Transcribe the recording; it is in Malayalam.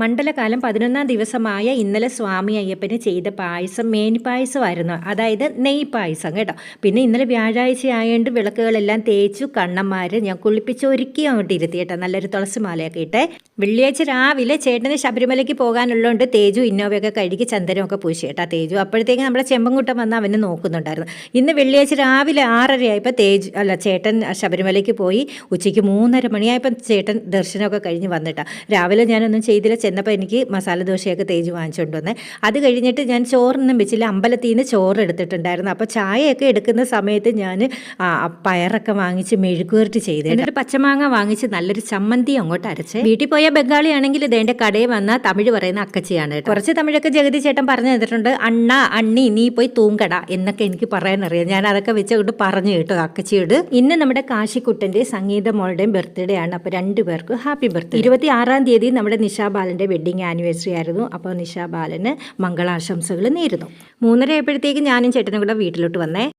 മണ്ഡലകാലം പതിനൊന്നാം ദിവസമായ ഇന്നലെ സ്വാമി അയ്യപ്പന് ചെയ്ത പായസം മേനിപ്പായസമായിരുന്നു. അതായത് നെയ് പായസം കേട്ടോ. പിന്നെ ഇന്നലെ വ്യാഴാഴ്ച ആയതുകൊണ്ട് വിളക്കുകളെല്ലാം തേച്ചു കണ്ണന്മാർ ഞാൻ കുളിപ്പിച്ച് ഒരുക്കി അങ്ങോട്ട് ഇരുത്തി കേട്ടോ. നല്ലൊരു തുളസിമാലയൊക്കെ ഇട്ടെ. വെള്ളിയാഴ്ച രാവിലെ ചേട്ടന് ശബരിമലയ്ക്ക് പോകാനുള്ളതുകൊണ്ട് തേജു ഇന്നോവയൊക്കെ കഴുകി ചന്ദനമൊക്കെ പൂശി കേട്ടോ തേജു. അപ്പോഴത്തേക്ക് നമ്മുടെ ചെമ്പൻകുട്ടം വന്ന് അവന് നോക്കുന്നുണ്ടായിരുന്നു. ഇന്ന് വെള്ളിയാഴ്ച രാവിലെ ആറരയായപ്പോൾ തേജു അല്ല ചേട്ടൻ ശബരിമലയ്ക്ക് പോയി ഉച്ചയ്ക്ക് മൂന്നര മണിയായപ്പോൾ ചേട്ടൻ ദർശനമൊക്കെ കഴിഞ്ഞ് വന്നിട്ടാണ് രാവിലെ ഞാനൊന്നും ചെയ്തില്ല. ചെന്നപ്പോൾ എനിക്ക് മസാല ദോശയൊക്കെ തേജ് വാങ്ങിച്ചുകൊണ്ട് വന്നേ. അത് കഴിഞ്ഞിട്ട് ഞാൻ ചോറൊന്നും വെച്ചില്ല അമ്പലത്തിൽ നിന്ന് ചോറ് എടുത്തിട്ടുണ്ടായിരുന്നു. അപ്പോൾ ചായയൊക്കെ എടുക്കുന്ന സമയത്ത് ഞാൻ പയറൊക്കെ വാങ്ങിച്ച് മെഴുക്കുവരട്ടി ചെയ്ത് എന്നിട്ട് പച്ചമാങ്ങ വാങ്ങിച്ച് നല്ലൊരു ചമ്മന്തി അങ്ങോട്ട് അരച്ച്. വീട്ടിൽ പോയ ബംഗാളിയാണെങ്കിൽ ഇതേന്റെ കടയിൽ വന്നാൽ തമിഴ് പറയുന്ന അക്കച്ചിയാണ് കുറച്ച് തമിഴൊക്കെ ജഗതി ചേട്ടൻ പറഞ്ഞു തന്നിട്ടുണ്ട് അണ്ണ അണ്ണി നീ പോയി തൂങ്കട എന്നൊക്കെ എനിക്ക് പറയാനറിയാം. ഞാൻ അതൊക്കെ വെച്ചുകൊണ്ട് പറഞ്ഞു കേട്ടോ അക്കച്ചിയോട്. ഇന്ന് നമ്മുടെ കാശിക്കുട്ടന്റെ സംഗീത മോളുടെയും ബർത്ത്ഡേ ആണ്. അപ്പോൾ രണ്ടുപേർക്കും ഹാപ്പി ബർത്ത്ഡേ. ഇരുപത്തി ആറാം തീയതി നമ്മുടെ നിഷാ ബാലന്റെ വെഡ്ഡിങ് ആനിവേഴ്സറി ആയിരുന്നു. അപ്പോൾ നിഷ ബാലന് മംഗളാശംസകൾ നേരുന്നു. മൂന്നര ആയപ്പോഴത്തേക്ക് ഞാനും ചേട്ടനും കൂടെ വീട്ടിലോട്ട് വന്നേ.